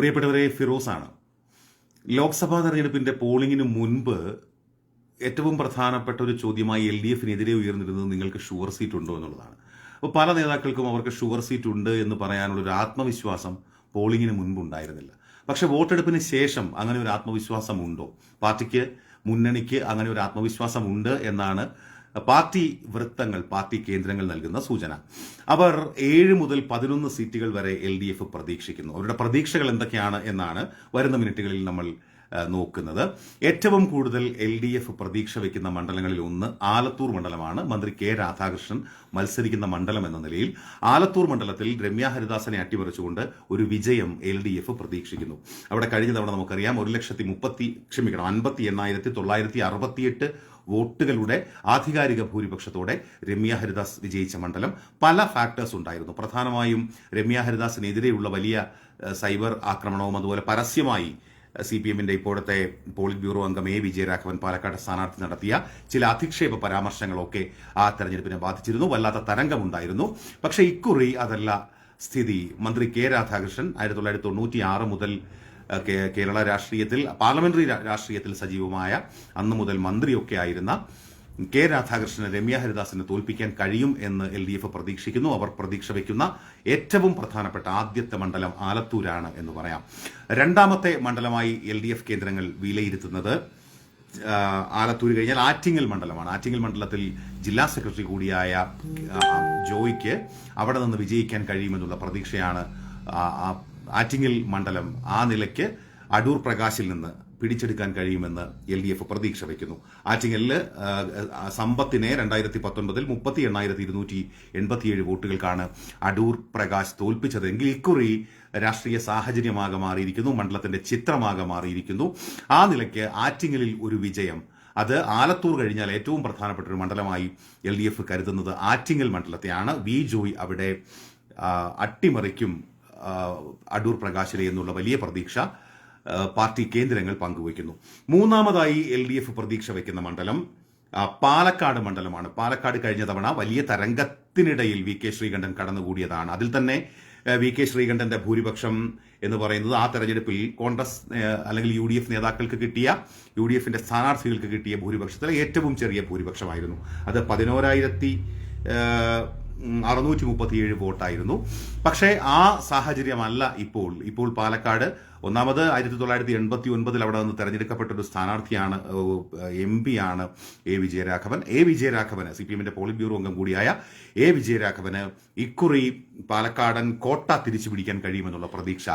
പ്രിയപ്പെട്ടവരെ ഫിറോസ് ആണ് ലോക്സഭാ തെരഞ്ഞെടുപ്പിന്റെ പോളിംഗിന് മുൻപ് ഏറ്റവും പ്രധാനപ്പെട്ട ഒരു ചോദ്യമായി എൽ ഡി എഫിനെതിരെ ഉയർന്നിരുന്നത് നിങ്ങൾക്ക് ഷുവർ സീറ്റ് ഉണ്ടോ എന്നുള്ളതാണ്. അപ്പോൾ പല നേതാക്കൾക്കും അവർക്ക് ഷുവർ സീറ്റ് ഉണ്ട് എന്ന് പറയാനുള്ള ഒരു ആത്മവിശ്വാസം പോളിംഗിന് മുൻപ് ഉണ്ടായിരുന്നില്ല പക്ഷെ വോട്ടെടുപ്പിന് ശേഷം അങ്ങനെ ഒരു ആത്മവിശ്വാസം ഉണ്ടോ പാർട്ടിക്ക് മുന്നണിക്ക് അങ്ങനെ ഒരു ആത്മവിശ്വാസം ഉണ്ട് എന്നാണ് പാർട്ടി വൃത്തങ്ങൾ പാർട്ടി കേന്ദ്രങ്ങൾ നൽകുന്ന സൂചന. അവർ ഏഴ് മുതൽ പതിനൊന്ന് സീറ്റുകൾ വരെ എൽ ഡി എഫ് പ്രതീക്ഷിക്കുന്നു. അവരുടെ പ്രതീക്ഷകൾ എന്തൊക്കെയാണ് എന്നാണ് വരുന്ന മിനിറ്റുകളിൽ നമ്മൾ നോക്കുന്നത്. ഏറ്റവും കൂടുതൽ എൽ ഡി എഫ് പ്രതീക്ഷ വയ്ക്കുന്ന മണ്ഡലങ്ങളിൽ ഒന്ന് ആലത്തൂർ മണ്ഡലമാണ്. മന്ത്രി കെ രാധാകൃഷ്ണൻ മത്സരിക്കുന്ന മണ്ഡലം എന്ന നിലയിൽ ആലത്തൂർ മണ്ഡലത്തിൽ രമ്യ ഹരിദാസനെ അട്ടിമറിച്ചുകൊണ്ട് ഒരു വിജയം എൽ ഡി എഫ് പ്രതീക്ഷിക്കുന്നു. അവിടെ കഴിഞ്ഞ തവണ നമുക്കറിയാം ഒരു ലക്ഷത്തി മുപ്പത്തി ക്ഷമിക്കണം അൻപത്തി എണ്ണായിരത്തി തൊള്ളായിരത്തി അറുപത്തിയെട്ട് വോട്ടുകളുടെ ആധികാരിക ഭൂരിപക്ഷത്തോടെ രമ്യ ഹരിദാസ് വിജയിച്ച മണ്ഡലം പല ഫാക്ടേഴ്സ് ഉണ്ടായിരുന്നു. പ്രധാനമായും രമ്യ ഹരിദാസിനെതിരെയുള്ള വലിയ സൈബർ ആക്രമണവും അതുപോലെ പരസ്യമായി സി പി എമ്മിന്റെ ഇപ്പോഴത്തെ പോളിറ്റ് ബ്യൂറോ അംഗം എ. വിജയരാഘവൻ പാലക്കാട് സ്ഥാനാർത്ഥി നടത്തിയ ചില അധിക്ഷേപ പരാമർശങ്ങളൊക്കെ ആ തെരഞ്ഞെടുപ്പിനെ ബാധിച്ചിരുന്നു. വല്ലാത്ത തരംഗമുണ്ടായിരുന്നു. പക്ഷേ ഇക്കുറി അതല്ല സ്ഥിതി. മന്ത്രി കെ രാധാകൃഷ്ണൻ ആയിരത്തി തൊള്ളായിരത്തി തൊണ്ണൂറ്റി ആറ് മുതൽ കേരള രാഷ്ട്രീയത്തിൽ പാർലമെന്ററി രാഷ്ട്രീയത്തിൽ സജീവമായ അന്നു മുതൽ മന്ത്രിയൊക്കെ ആയിരുന്ന കെ രാധാകൃഷ്ണനെ രമ്യ ഹരിദാസിനെ തോൽപ്പിക്കാൻ കഴിയും എന്ന് എൽ ഡി എഫ് പ്രതീക്ഷിക്കുന്നു. അവർ പ്രതീക്ഷ വയ്ക്കുന്ന ഏറ്റവും പ്രധാനപ്പെട്ട ആദ്യത്തെ മണ്ഡലം ആലത്തൂരാണ് എന്ന് പറയാം. രണ്ടാമത്തെ മണ്ഡലമായി എൽ ഡി എഫ് കേന്ദ്രങ്ങൾ വിലയിരുത്തുന്നത് ആലത്തൂർ കഴിഞ്ഞാൽ ആറ്റിങ്ങൽ മണ്ഡലമാണ്. ആറ്റിങ്ങൽ മണ്ഡലത്തിൽ ജില്ലാ സെക്രട്ടറി കൂടിയായ ജോയിക്ക് അവിടെ നിന്ന് വിജയിക്കാൻ കഴിയുമെന്നുള്ള പ്രതീക്ഷയാണ് ആറ്റിങ്ങൽ മണ്ഡലം ആ നിലയ്ക്ക് അടൂർ പ്രകാശിൽ നിന്ന് പിടിച്ചെടുക്കാൻ കഴിയുമെന്ന് എൽ ഡി എഫ് പ്രതീക്ഷ വയ്ക്കുന്നു. ആറ്റിങ്ങലിൽ സമ്പത്തിനെ രണ്ടായിരത്തി പത്തൊൻപതിൽ മുപ്പത്തി എണ്ണായിരത്തി ഇരുന്നൂറ്റി എൺപത്തിയേഴ് വോട്ടുകൾക്കാണ് അടൂർ പ്രകാശ് തോൽപ്പിച്ചതെങ്കിൽ ഇക്കുറി രാഷ്ട്രീയ സാഹചര്യമാകെ മാറിയിരിക്കുന്നു മണ്ഡലത്തിന്റെ ചിത്രമാകെ മാറിയിരിക്കുന്നു. ആ നിലയ്ക്ക് ആറ്റിങ്ങലിൽ ഒരു വിജയം. അത് ആലത്തൂർ കഴിഞ്ഞാൽ ഏറ്റവും പ്രധാനപ്പെട്ട ഒരു മണ്ഡലമായി എൽ ഡി എഫ് കരുതുന്നത് ആറ്റിങ്ങൽ മണ്ഡലത്തെയാണ്. വി ജോയ് അവിടെ അട്ടിമറിക്കും അടൂർ പ്രകാശിലെ എന്നുള്ള വലിയ പ്രതീക്ഷ പാർട്ടി കേന്ദ്രങ്ങൾ പങ്കുവയ്ക്കുന്നു. മൂന്നാമതായി എൽ ഡി എഫ് പ്രതീക്ഷ വയ്ക്കുന്ന മണ്ഡലം പാലക്കാട് മണ്ഡലമാണ്. പാലക്കാട് കഴിഞ്ഞ തവണ വലിയ തരംഗത്തിനിടയിൽ വി കെ ശ്രീകണ്ഠൻ കടന്നുകൂടിയതാണ്. അതിൽ തന്നെ വി കെ ശ്രീകണ്ഠന്റെ ഭൂരിപക്ഷം എന്ന് പറയുന്നത് ആ തെരഞ്ഞെടുപ്പിൽ കോൺഗ്രസ് അല്ലെങ്കിൽ യു ഡി എഫ് നേതാക്കൾക്ക് കിട്ടിയ യു ഡി എഫിന്റെ സ്ഥാനാർത്ഥികൾക്ക് കിട്ടിയ ഭൂരിപക്ഷത്തിലെ ഏറ്റവും ചെറിയ ഭൂരിപക്ഷമായിരുന്നു. അത് പതിനോരായിരത്തി അറുന്നൂറ്റി മുപ്പത്തിയേഴ് വോട്ടായിരുന്നു. പക്ഷേ ആ സാഹചര്യമല്ല ഇപ്പോൾ. ഇപ്പോൾ പാലക്കാട് ഒന്നാമത് ആയിരത്തി തൊള്ളായിരത്തി എൺപത്തി ഒൻപതിൽ അവിടെ നിന്ന് തെരഞ്ഞെടുക്കപ്പെട്ട ഒരു സ്ഥാനാർത്ഥിയാണ് എം പി ആണ് എ വിജയരാഘവൻ. എ വിജയരാഘവന് സി പി എമ്മിന്റെ പോളിറ്റ് ബ്യൂറോ അംഗം കൂടിയായ എ വിജയരാഘവന് ഇക്കുറി പാലക്കാടൻ കോട്ട തിരിച്ചു പിടിക്കാൻ കഴിയുമെന്നുള്ള പ്രതീക്ഷ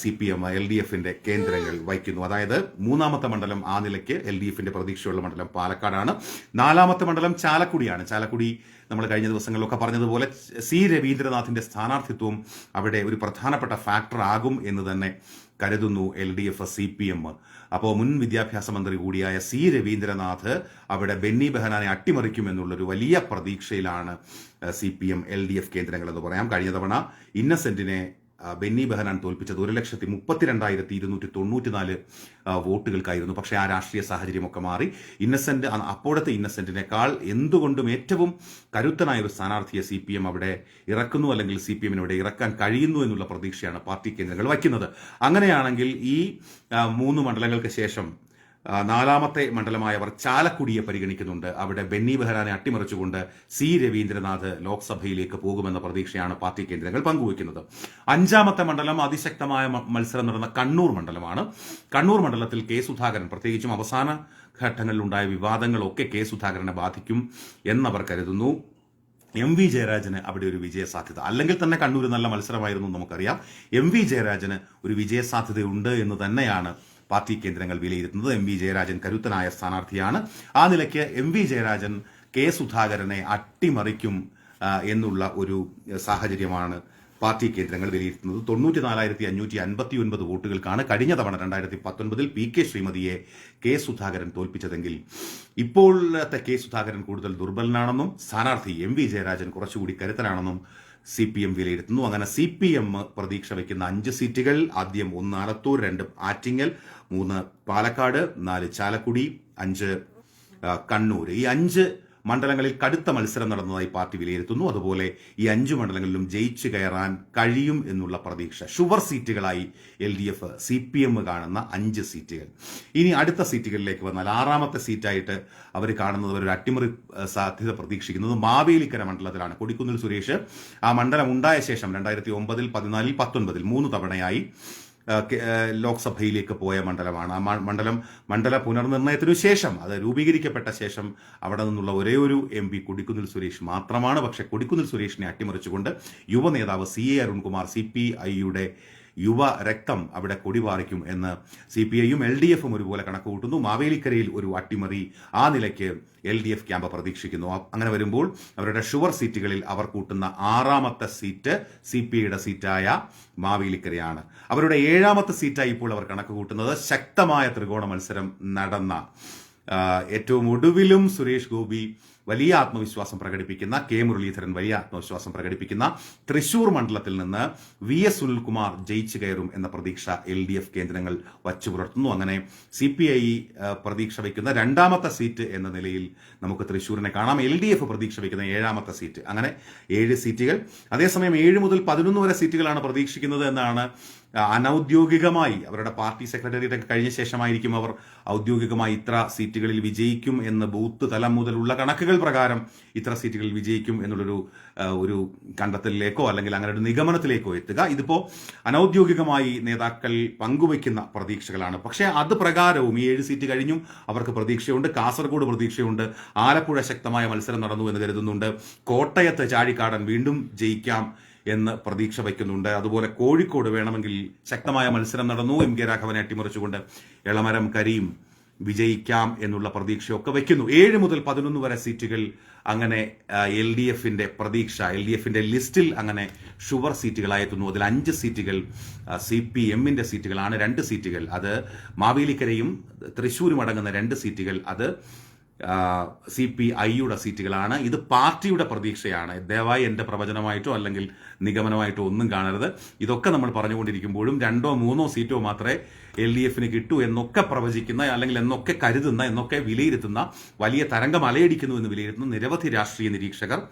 C P M L D എഫിന്റെ കേന്ദ്രങ്ങൾ വഹിക്കുന്നു. അതായത് മൂന്നാമത്തെ മണ്ഡലം ആ നിലയ്ക്ക് എൽ ഡി എഫിന്റെ പ്രതീക്ഷയുള്ള മണ്ഡലം പാലക്കാടാണ്. നാലാമത്തെ മണ്ഡലം ചാലക്കുടിയാണ്. ചാലക്കുടി നമ്മൾ കഴിഞ്ഞ ദിവസങ്ങളിലൊക്കെ പറഞ്ഞതുപോലെ സി രവീന്ദ്രനാഥിന്റെ സ്ഥാനാർത്ഥിത്വം അവിടെ ഒരു പ്രധാനപ്പെട്ട ഫാക്ടർ ആകും എന്ന് തന്നെ കരുതുന്നു L D F C P M അപ്പോൾ മുൻ വിദ്യാഭ്യാസ മന്ത്രി കൂടിയായ സി രവീന്ദ്രനാഥ് അവിടെ ബെന്നി ബെഹനാനെ അട്ടിമറിക്കുമെന്നുള്ളൊരു വലിയ പ്രതീക്ഷയിലാണ് C P M L D F കേന്ദ്രങ്ങൾ എന്ന് പറയാം. കഴിഞ്ഞ തവണ ഇന്നസെന്റിനെ ബെന്നി ബെഹനാൻ തോൽപ്പിച്ചത് ഒരു ലക്ഷത്തി മുപ്പത്തിരണ്ടായിരത്തി ഇരുന്നൂറ്റി തൊണ്ണൂറ്റിനാല് വോട്ടുകൾക്കായിരുന്നു. പക്ഷേ ആ രാഷ്ട്രീയ സാഹചര്യമൊക്കെ മാറി. ഇന്നസെന്റ് അപ്പോഴത്തെ ഇന്നസെന്റിനേക്കാൾ എന്തുകൊണ്ടും ഏറ്റവും കരുത്തനായ ഒരു സ്ഥാനാർത്ഥിയെ സി പി എം അവിടെ ഇറക്കുന്നു അല്ലെങ്കിൽ സി പി എമ്മിന് ഇവിടെ ഇറക്കാൻ കഴിയുന്നു എന്നുള്ള പ്രതീക്ഷയാണ് പാർട്ടി കേന്ദ്രങ്ങൾ വയ്ക്കുന്നത്. അങ്ങനെയാണെങ്കിൽ ഈ മൂന്ന് മണ്ഡലങ്ങൾക്ക് ശേഷം നാലാമത്തെ മണ്ഡലമായവർ ചാലക്കുടിയെ പരിഗണിക്കുന്നുണ്ട്. അവിടെ ബെന്നി ബെഹ്റാനെ അട്ടിമറിച്ചുകൊണ്ട് സി രവീന്ദ്രനാഥ് ലോക്സഭയിലേക്ക് പോകുമെന്ന പ്രതീക്ഷയാണ് പാർട്ടി കേന്ദ്രങ്ങൾ പങ്കുവയ്ക്കുന്നത്. അഞ്ചാമത്തെ മണ്ഡലം അതിശക്തമായ മത്സരം നടന്ന കണ്ണൂർ മണ്ഡലമാണ്. കണ്ണൂർ മണ്ഡലത്തിൽ കെ സുധാകരൻ പ്രത്യേകിച്ചും അവസാന ഘട്ടങ്ങളിലുണ്ടായ വിവാദങ്ങളൊക്കെ കെ സുധാകരനെ ബാധിക്കും എന്നവർ കരുതുന്നു. എം വി ജയരാജന് അവിടെ ഒരു വിജയ സാധ്യത അല്ലെങ്കിൽ തന്നെ കണ്ണൂർ നല്ല മത്സരമായിരുന്നു നമുക്കറിയാം. എം വി ജയരാജന് ഒരു വിജയ സാധ്യതയുണ്ട് എന്ന് തന്നെയാണ് പാർട്ടി കേന്ദ്രങ്ങൾ വിലയിരുത്തുന്നത് എം വി ജയരാജൻ കരുത്തനായ സ്ഥാനാർത്ഥിയാണ്. ആ നിലയ്ക്ക് എം വി ജയരാജൻ കെ സുധാകരനെ അട്ടിമറിക്കും എന്നുള്ള ഒരു സാഹചര്യമാണ് പാർട്ടി കേന്ദ്രങ്ങൾ വിലയിരുത്തുന്നത്. തൊണ്ണൂറ്റി നാലായിരത്തി അഞ്ഞൂറ്റി അൻപത്തി ഒൻപത് വോട്ടുകൾക്കാണ് കഴിഞ്ഞ തവണ രണ്ടായിരത്തി പത്തൊൻപതിൽ പി കെ ശ്രീമതിയെ കെ സുധാകരൻ തോൽപ്പിച്ചതെങ്കിൽ ഇപ്പോഴത്തെ കെ സുധാകരൻ കൂടുതൽ ദുർബലനാണെന്നും സ്ഥാനാർത്ഥി എം വി ജയരാജൻ കുറച്ചുകൂടി കരുത്തനാണെന്നും സി പി എം വിലയിരുത്തുന്നു. അങ്ങനെ സി പി എം പ്രതീക്ഷ വയ്ക്കുന്ന അഞ്ച് സീറ്റുകൾ ആദ്യം ഒന്ന് ആലത്തൂർ രണ്ട് ആറ്റിങ്ങൽ മൂന്ന് പാലക്കാട് നാല് ചാലക്കുടി അഞ്ച് കണ്ണൂർ ഈ അഞ്ച് മണ്ഡലങ്ങളിൽ കടുത്ത മത്സരം നടന്നതായി പാർട്ടി വിലയിരുത്തുന്നു. അതുപോലെ ഈ അഞ്ചു മണ്ഡലങ്ങളിലും ജയിച്ചു കയറാൻ കഴിയും എന്നുള്ള പ്രതീക്ഷ. Sure സീറ്റുകളായി L D F C P M കാണുന്ന അഞ്ച് സീറ്റുകൾ. ഇനി അടുത്ത സീറ്റുകളിലേക്ക് വന്നാൽ ആറാമത്തെ സീറ്റായിട്ട് അവർ കാണുന്നത് ഒരു അട്ടിമറി സാധ്യത പ്രതീക്ഷിക്കുന്നത് മാവേലിക്കര മണ്ഡലത്തിലാണ്. കൊടിക്കുന്നിൽ സുരേഷ് ആ മണ്ഡലം ഉണ്ടായ ശേഷം രണ്ടായിരത്തി ഒമ്പതിൽ പതിനാലിൽ പത്തൊൻപതിൽ മൂന്ന് തവണയായി ലോക്സഭയിലേക്ക് പോയ മണ്ഡലമാണ്. ആ മണ്ഡലം മണ്ഡല പുനർനിർണയത്തിനു ശേഷം അത് രൂപീകരിക്കപ്പെട്ട ശേഷം അവിടെ നിന്നുള്ള ഒരേ ഒരു എം പി കൊടിക്കുന്നിൽ സുരേഷ് മാത്രമാണ്. പക്ഷേ കൊടിക്കുന്നിൽ സുരേഷിനെ അട്ടിമറിച്ചുകൊണ്ട് യുവ നേതാവ് C A Arunkumar C P ഐയുടെ യുവ രക്തം അവിടെ കൊടിപാറിക്കും എന്ന് സി പി ഐയും എൽ ഡി എഫും ഒരുപോലെ കണക്ക് കൂട്ടുന്നു മാവേലിക്കരയിൽ ഒരു അട്ടിമറി ആ നിലയ്ക്ക് എൽ ഡി എഫ് ക്യാമ്പ് പ്രതീക്ഷിക്കുന്നു. അങ്ങനെ വരുമ്പോൾ അവരുടെ ഷുവർ സീറ്റുകളിൽ അവർ കൂട്ടുന്ന ആറാമത്തെ സീറ്റ് സി പി ഐയുടെ സീറ്റായ മാവേലിക്കരയാണ്. അവരുടെ ഏഴാമത്തെ സീറ്റായി ഇപ്പോൾ അവർ കണക്ക് കൂട്ടുന്നത് ശക്തമായ ത്രികോണ മത്സരം നടന്ന ഏറ്റവും ഒടുവിലും സുരേഷ് ഗോപി വലിയ ആത്മവിശ്വാസം പ്രകടിപ്പിക്കുന്ന കെ മുരളീധരൻ വലിയ ആത്മവിശ്വാസം പ്രകടിപ്പിക്കുന്ന തൃശൂർ മണ്ഡലത്തിൽ നിന്ന് വി എസ് സുനിൽകുമാർ ജയിച്ചു കയറും എന്ന പ്രതീക്ഷ എൽ ഡി എഫ് കേന്ദ്രങ്ങൾ വച്ചു പുലർത്തുന്നു. അങ്ങനെ സി പി ഐ പ്രതീക്ഷ വയ്ക്കുന്ന രണ്ടാമത്തെ സീറ്റ് എന്ന നിലയിൽ നമുക്ക് തൃശൂരിനെ കാണാം. എൽ ഡി എഫ് പ്രതീക്ഷ വയ്ക്കുന്ന ഏഴാമത്തെ സീറ്റ്. അങ്ങനെ ഏഴ് സീറ്റുകൾ. അതേസമയം ഏഴ് മുതൽ പതിനൊന്ന് വരെ സീറ്റുകളാണ് പ്രതീക്ഷിക്കുന്നത് എന്നാണ് അനൗദ്യോഗികമായി അവരുടെ പാർട്ടി സെക്രട്ടറി ഒക്കെ കഴിഞ്ഞ ശേഷമായിരിക്കും അവർ ഔദ്യോഗികമായി ഇത്ര സീറ്റുകളിൽ വിജയിക്കും എന്ന് ബൂത്ത് തലം മുതലുള്ള കണക്കുകൾ പ്രകാരം ഇത്ര സീറ്റുകളിൽ വിജയിക്കും എന്നുള്ളൊരു ഒരു കണ്ടെത്തലിലേക്കോ അല്ലെങ്കിൽ അങ്ങനെ ഒരു നിഗമനത്തിലേക്കോ എത്തുക. ഇതിപ്പോൾ അനൗദ്യോഗികമായി നേതാക്കൾ പങ്കുവയ്ക്കുന്ന പ്രതീക്ഷകളാണ്. പക്ഷേ അത് പ്രകാരവും ഈ ഏഴ് സീറ്റ് കഴിഞ്ഞും അവർക്ക് പ്രതീക്ഷയുണ്ട്. കാസർഗോഡ് പ്രതീക്ഷയുണ്ട്. ആലപ്പുഴ ശക്തമായ മത്സരം നടന്നു എന്ന് കരുതുന്നുണ്ട്. കോട്ടയത്ത് ചാഴിക്കാടൻ വീണ്ടും ജയിക്കാം. എന്ന് പ്രതീക്ഷ വയ്ക്കുന്നുണ്ട്. അതുപോലെ കോഴിക്കോട് വേണമെങ്കിൽ ശക്തമായ മത്സരം നടന്നു. എം കെ രാഘവനെ അട്ടിമറിച്ചുകൊണ്ട് എളമരം കരീം വിജയിക്കാം എന്നുള്ള പ്രതീക്ഷയൊക്കെ വയ്ക്കുന്നു. ഏഴ് മുതൽ പതിനൊന്ന് വരെ സീറ്റുകൾ അങ്ങനെ എൽ ഡി എഫിന്റെ പ്രതീക്ഷ എൽ ഡി എഫിന്റെ ലിസ്റ്റിൽ അങ്ങനെ ഷുവർ സീറ്റുകളായെത്തുന്നു. അതിൽ അഞ്ച് സീറ്റുകൾ സി പി എമ്മിന്റെ സീറ്റുകളാണ്. രണ്ട് സീറ്റുകൾ അത് മാവേലിക്കരയും തൃശ്ശൂരും അടങ്ങുന്ന രണ്ട് സീറ്റുകൾ അത് സി പി ഐയുടെ സീറ്റുകളാണ്. ഇത് പാർട്ടിയുടെ പ്രതീക്ഷയാണ്. ദയവായി എന്റെ പ്രവചനമായിട്ടോ അല്ലെങ്കിൽ നിഗമനമായിട്ടോ ഒന്നും കാണരുത്. ഇതൊക്കെ നമ്മൾ പറഞ്ഞുകൊണ്ടിരിക്കുമ്പോഴും രണ്ടോ മൂന്നോ സീറ്റോ മാത്രമേ എൽ ഡി എഫിന് കിട്ടൂ എന്നൊക്കെ പ്രവചിക്കുന്ന അല്ലെങ്കിൽ എന്നൊക്കെ കരുതുന്ന എന്നൊക്കെ വിലയിരുത്തുന്ന വലിയ തരംഗം അലയടിക്കുന്നു എന്ന് വിലയിരുത്തുന്ന നിരവധി രാഷ്ട്രീയ നിരീക്ഷകർ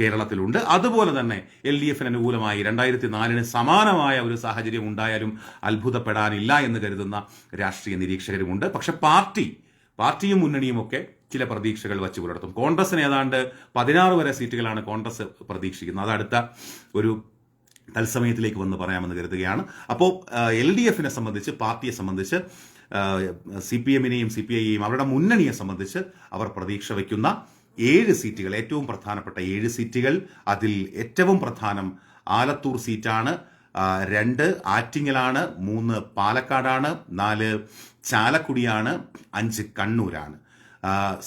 കേരളത്തിലുണ്ട്. അതുപോലെ തന്നെ എൽ ഡി എഫിന് അനുകൂലമായി രണ്ടായിരത്തി നാലിന് സമാനമായ ഒരു സാഹചര്യം ഉണ്ടായാലും അത്ഭുതപ്പെടാനില്ല എന്ന് കരുതുന്ന രാഷ്ട്രീയ നിരീക്ഷകരുമുണ്ട്. പക്ഷെ പാർട്ടി പാർട്ടിയും മുന്നണിയും ഒക്കെ ചില പ്രതീക്ഷകൾ വച്ചു പുലർത്തും. കോൺഗ്രസിന് ഏതാണ്ട് പതിനാറ് വരെ സീറ്റുകളാണ് കോൺഗ്രസ് പ്രതീക്ഷിക്കുന്നത്. അത് അടുത്ത ഒരു തത്സമയത്തിലേക്ക് വന്ന് പറയാമെന്ന് കരുതുകയാണ്. അപ്പോൾ എൽ ഡി എഫിനെ സംബന്ധിച്ച് പാർട്ടിയെ സംബന്ധിച്ച് സി പി എമ്മിനെയും സി പി ഐയെയും അവരുടെ മുന്നണിയെ സംബന്ധിച്ച് അവർ പ്രതീക്ഷ വയ്ക്കുന്ന ഏഴ് സീറ്റുകൾ ഏറ്റവും പ്രധാനപ്പെട്ട ഏഴ് സീറ്റുകൾ. അതിൽ ഏറ്റവും പ്രധാനം ആലത്തൂർ സീറ്റാണ് രണ്ട് ആറ്റിങ്ങലാണ് മൂന്ന് പാലക്കാടാണ് നാല് ചാലക്കുടിയാണ് അഞ്ച് കണ്ണൂരാണ്.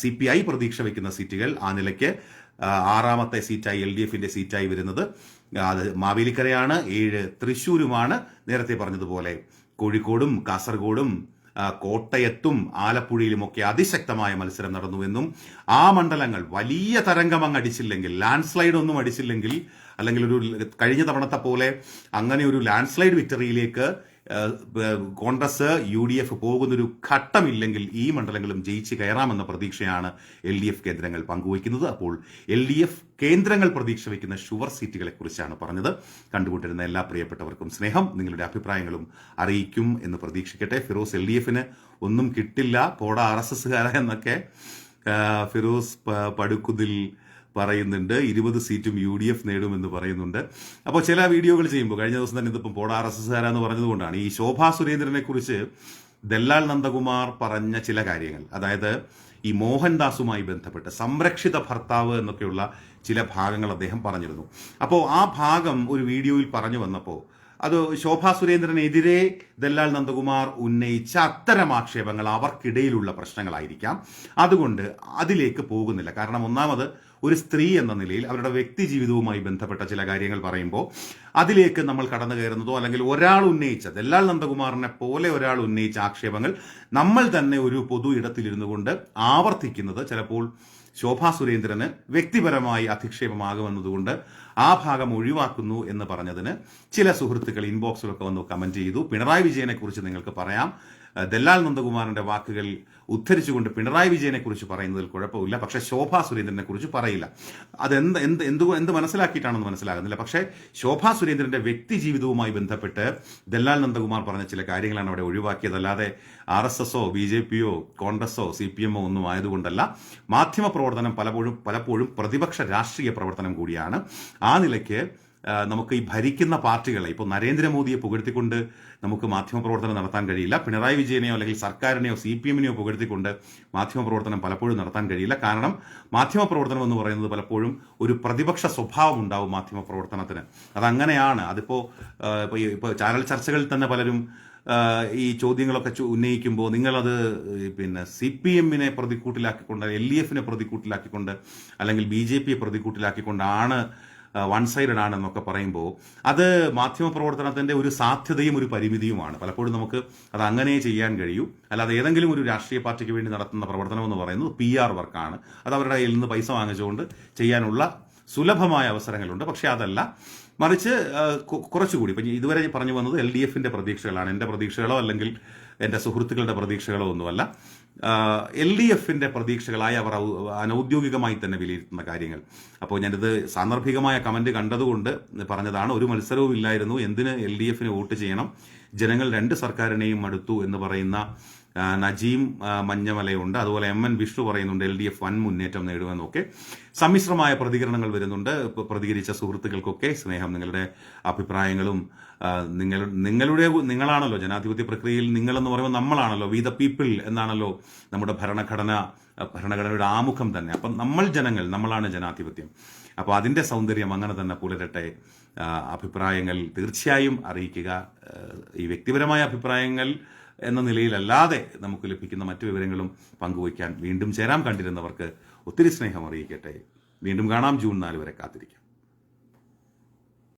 സി പി ഐ പ്രതീക്ഷ വയ്ക്കുന്ന സീറ്റുകൾ ആ നിലയ്ക്ക് ആറാമത്തെ സീറ്റായി എൽ ഡി എഫിന്റെ സീറ്റായി വരുന്നത്. അത് മാവേലിക്കരയാണ് ഏഴ് തൃശ്ശൂരുമാണ് നേരത്തെ പറഞ്ഞതുപോലെ. കോഴിക്കോടും കാസർഗോഡും കോട്ടയത്തും ആലപ്പുഴയിലുമൊക്കെ അതിശക്തമായ മത്സരം നടന്നുവെന്നും ആ മണ്ഡലങ്ങൾ വലിയ തരംഗം അങ്ങ് അടിച്ചില്ലെങ്കിൽ ലാൻഡ് സ്ലൈഡ് ഒന്നും അടിച്ചില്ലെങ്കിൽ അല്ലെങ്കിൽ ഒരു കഴിഞ്ഞ തവണത്തെ പോലെ അങ്ങനെ ഒരു ലാൻഡ് സ്ലൈഡ് വിക്ടറിയിലേക്ക് കോൺഗ്രസ് യു ഡി എഫ് പോകുന്നൊരു ഘട്ടമില്ലെങ്കിൽ ഈ മണ്ഡലങ്ങളും ജയിച്ച് കയറാമെന്ന പ്രതീക്ഷയാണ് എൽ ഡി എഫ് കേന്ദ്രങ്ങൾ പങ്കുവയ്ക്കുന്നത്. അപ്പോൾ എൽ ഡി എഫ് കേന്ദ്രങ്ങൾ പ്രതീക്ഷ വയ്ക്കുന്ന ഷുവർ സീറ്റുകളെ കുറിച്ചാണ് പറഞ്ഞത്. കണ്ടുകൊണ്ടിരുന്ന എല്ലാ പ്രിയപ്പെട്ടവർക്കും സ്നേഹം. നിങ്ങളുടെ അഭിപ്രായങ്ങളും അറിയിക്കും എന്ന് പ്രതീക്ഷിക്കട്ടെ. ഫിറോസ് എൽ ഡി എഫിന് ഒന്നും കിട്ടില്ല. പോടാ ആർ എസ് എസ്സുകാര എന്നൊക്കെ ഫിറോസ് പടുക്കുതിൽ പറയുന്നുണ്ട്. ഇരുപത് സീറ്റും യു ഡി എഫ് നേടുമെന്ന് പറയുന്നുണ്ട്. അപ്പോൾ ചില വീഡിയോകൾ ചെയ്യുമ്പോൾ കഴിഞ്ഞ ദിവസം തന്നെ ഇതിപ്പം പോട ആർ എസ് എസ്സുകാരാന്ന് പറഞ്ഞതുകൊണ്ടാണ് ഈ ശോഭാ സുരേന്ദ്രനെ കുറിച്ച് ദല്ലാൽ നന്ദകുമാർ പറഞ്ഞ ചില കാര്യങ്ങൾ. അതായത് ഈ മോഹൻദാസുമായി ബന്ധപ്പെട്ട് സംരക്ഷിത ഭർത്താവ് എന്നൊക്കെയുള്ള ചില ഭാഗങ്ങൾ അദ്ദേഹം പറഞ്ഞിരുന്നു. അപ്പോൾ ആ ഭാഗം ഒരു വീഡിയോയിൽ പറഞ്ഞു വന്നപ്പോൾ അത് ശോഭാ സുരേന്ദ്രനെതിരെ ദല്ലാൽ നന്ദകുമാർ ഉന്നയിച്ച അത്തരം ആക്ഷേപങ്ങൾ അവർക്കിടയിലുള്ള പ്രശ്നങ്ങളായിരിക്കാം. അതുകൊണ്ട് അതിലേക്ക് പോകുന്നില്ല. കാരണം ഒന്നാമത് ഒരു സ്ത്രീ എന്ന നിലയിൽ അവരുടെ വ്യക്തി ജീവിതവുമായി ബന്ധപ്പെട്ട ചില കാര്യങ്ങൾ പറയുമ്പോൾ അതിലേക്ക് നമ്മൾ കടന്നു കയറുന്നതോ അല്ലെങ്കിൽ ഒരാൾ ഉന്നയിച്ച ദല്ലാൽ നന്ദകുമാറിനെ പോലെ ഒരാൾ ഉന്നയിച്ച ആക്ഷേപങ്ങൾ നമ്മൾ തന്നെ ഒരു പൊതു ഇടത്തിലിരുന്നു കൊണ്ട് ആവർത്തിക്കുന്നത് ചിലപ്പോൾ ശോഭാ സുരേന്ദ്രന് വ്യക്തിപരമായി അധിക്ഷേപമാകുമെന്നതുകൊണ്ട് ആ ഭാഗം ഒഴിവാക്കുന്നു എന്ന് പറഞ്ഞതിന് ചില സുഹൃത്തുക്കൾ ഇൻബോക്സിലൊക്കെ വന്ന് കമന്റ് ചെയ്തു. പിണറായി വിജയനെ കുറിച്ച് നിങ്ങൾക്ക് പറയാം. ദല്ലാൽ നന്ദകുമാറിന്റെ വാക്കുകൾ ഉദ്ധരിച്ചുകൊണ്ട് പിണറായി വിജയനെ കുറിച്ച് പറയുന്നതിൽ കുഴപ്പമില്ല. പക്ഷെ ശോഭാ സുരേന്ദ്രനെ കുറിച്ച് പറയില്ല. അതെന്ത് എന്ത് എന്ത് എന്ത് മനസ്സിലാക്കിയിട്ടാണെന്ന് മനസ്സിലാകുന്നില്ല. പക്ഷേ ശോഭാ സുരേന്ദ്രന്റെ വ്യക്തി ജീവിതവുമായി ബന്ധപ്പെട്ട് ദല്ലാൽ നന്ദകുമാർ പറഞ്ഞ ചില കാര്യങ്ങളാണ് അവിടെ ഒഴിവാക്കിയത്. അല്ലാതെ ആർ എസ് എസോ ബി ജെ പിയോ കോൺഗ്രസോ സി പി എമ്മോ ഒന്നും ആയതുകൊണ്ടല്ല. മാധ്യമ പ്രവർത്തനം പലപ്പോഴും പലപ്പോഴും പ്രതിപക്ഷ രാഷ്ട്രീയ പ്രവർത്തനം കൂടിയാണ്. ആ നിലയ്ക്ക് നമുക്ക് ഈ ഭരിക്കുന്ന പാർട്ടികളെ ഇപ്പോൾ നരേന്ദ്രമോദിയെ പുകഴ്ത്തിക്കൊണ്ട് നമുക്ക് മാധ്യമപ്രവർത്തനം നടത്താൻ കഴിയില്ല. പിണറായി വിജയനെയോ അല്ലെങ്കിൽ സർക്കാരിനെയോ സി പി എമ്മിനെയോ പുകഴ്ത്തിക്കൊണ്ട് മാധ്യമപ്രവർത്തനം പലപ്പോഴും നടത്താൻ കഴിയില്ല. കാരണം മാധ്യമപ്രവർത്തനം എന്ന് പറയുന്നത് പലപ്പോഴും ഒരു പ്രതിപക്ഷ സ്വഭാവം ഉണ്ടാവും മാധ്യമപ്രവർത്തനത്തിന്. അതങ്ങനെയാണ്. അതിപ്പോൾ ഇപ്പോൾ ചാനൽ ചർച്ചകളിൽ തന്നെ പലരും ഈ ചോദ്യങ്ങളൊക്കെ ഉന്നയിക്കുമ്പോൾ നിങ്ങളത് പിന്നെ സി പി എമ്മിനെ പ്രതിക്കൂട്ടിലാക്കിക്കൊണ്ട് എൽ ഡി എഫിനെ പ്രതിക്കൂട്ടിലാക്കിക്കൊണ്ട് അല്ലെങ്കിൽ ബി ജെ പിയെ പ്രതിക്കൂട്ടിലാക്കിക്കൊണ്ടാണ് വൺ സൈഡഡ് ആണെന്നൊക്കെ പറയുമ്പോൾ അത് മാധ്യമപ്രവർത്തനത്തിന്റെ ഒരു സാധ്യതയും ഒരു പരിമിതിയുമാണ്. പലപ്പോഴും നമുക്ക് അത് അങ്ങനെ ചെയ്യാൻ കഴിയൂ. അല്ലാതെ ഏതെങ്കിലും ഒരു രാഷ്ട്രീയ പാർട്ടിക്ക് വേണ്ടി നടത്തുന്ന പ്രവർത്തനം എന്ന് പറയുന്നത് പി ആർ വർക്കാണ്. അത് അവരുടെ കയ്യിൽ നിന്ന് പൈസ വാങ്ങിച്ചുകൊണ്ട് ചെയ്യാനുള്ള സുലഭമായ അവസരങ്ങളുണ്ട്. പക്ഷേ അതല്ല മറിച്ച് കുറച്ചുകൂടി. ഇപ്പം ഇതുവരെ പറഞ്ഞു വന്നത് എൽ ഡി എഫിന്റെ പ്രതീക്ഷകളാണ്. എന്റെ പ്രതീക്ഷകളോ അല്ലെങ്കിൽ എന്റെ സുഹൃത്തുക്കളുടെ പ്രതീക്ഷകളോ ഒന്നുമല്ല. എൽ ഡി എഫിന്റെ പ്രതീക്ഷകളായി അവർ അനൌദ്യോഗികമായി തന്നെ വിലയിരുത്തുന്ന കാര്യങ്ങൾ. അപ്പോൾ ഞാനിത് സാന്ദർഭികമായ കമന്റ് കണ്ടതുകൊണ്ട് പറഞ്ഞതാണ് ഒരു മത്സരവും ഇല്ലായിരുന്നു. എന്തിന് എൽ ഡി എഫിന് വോട്ട് ചെയ്യണം? ജനങ്ങൾ രണ്ട് സർക്കാരിനെയും അടുത്തു എന്ന് പറയുന്ന നജീം മഞ്ഞമലയുണ്ട്. അതുപോലെ എം എൻ വിഷ്ണു പറയുന്നുണ്ട് എൽ ഡി എഫ് വൻ മുന്നേറ്റം നേടുമെന്നൊക്കെ. സമ്മിശ്രമായ പ്രതികരണങ്ങൾ വരുന്നുണ്ട്. പ്രതികരിച്ച സുഹൃത്തുക്കൾക്കൊക്കെ സ്നേഹം നിങ്ങളുടെ അഭിപ്രായങ്ങളും നിങ്ങൾ നിങ്ങളുടെ നിങ്ങളാണല്ലോ ജനാധിപത്യ പ്രക്രിയയിൽ നിങ്ങളെന്ന് പറയുമ്പോൾ നമ്മളാണല്ലോ വി ദ പീപ്പിൾ എന്നാണല്ലോ നമ്മുടെ ഭരണഘടന ഭരണഘടനയുടെ ആമുഖം തന്നെ. അപ്പം നമ്മൾ ജനങ്ങൾ നമ്മളാണ് ജനാധിപത്യം. അപ്പോൾ അതിന്റെ സൗന്ദര്യം അങ്ങനെ തന്നെ പുലരട്ടെ. അഭിപ്രായങ്ങൾ തീർച്ചയായും അറിയിക്കുക. ഈ വ്യക്തിപരമായ അഭിപ്രായങ്ങൾ എന്ന നിലയിലല്ലാതെ നമുക്ക് ലഭിക്കുന്ന മറ്റു വിവരങ്ങളും പങ്കുവയ്ക്കാൻ വീണ്ടും ചേരാൻ കണ്ടിരുന്നവർക്ക് ഒത്തിരി സ്നേഹം അറിയിക്കട്ടെ. വീണ്ടും കാണാം. ജൂൺ നാല് വരെ കാത്തിരിക്കാം.